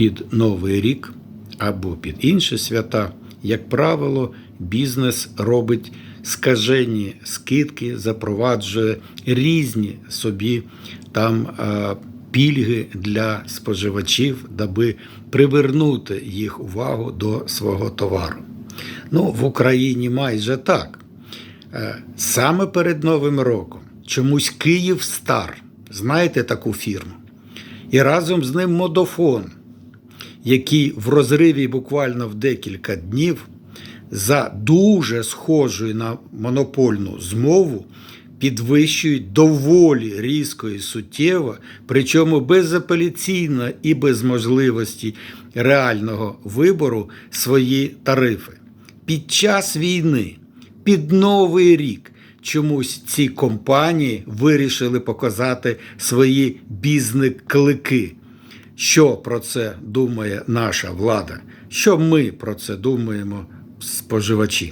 під Новий рік або під інші свята, як правило, бізнес робить скажені скидки, запроваджує різні собі там пільги для споживачів, даби привернути їх увагу до свого товару. Ну, в Україні майже так. Е, Саме перед Новим роком чомусь Київ Стар, знаєте таку фірму, і разом з ним Модофон, який в розриві буквально в декілька днів за дуже схожою на монопольну змову підвищують доволі різко і суттєво, причому безапеляційно і без можливості реального вибору свої тарифи. Під час війни, під Новий рік, чомусь ці компанії вирішили показати свої бізнес-клики. Що про це думає наша влада? Що ми про це думаємо, споживачі?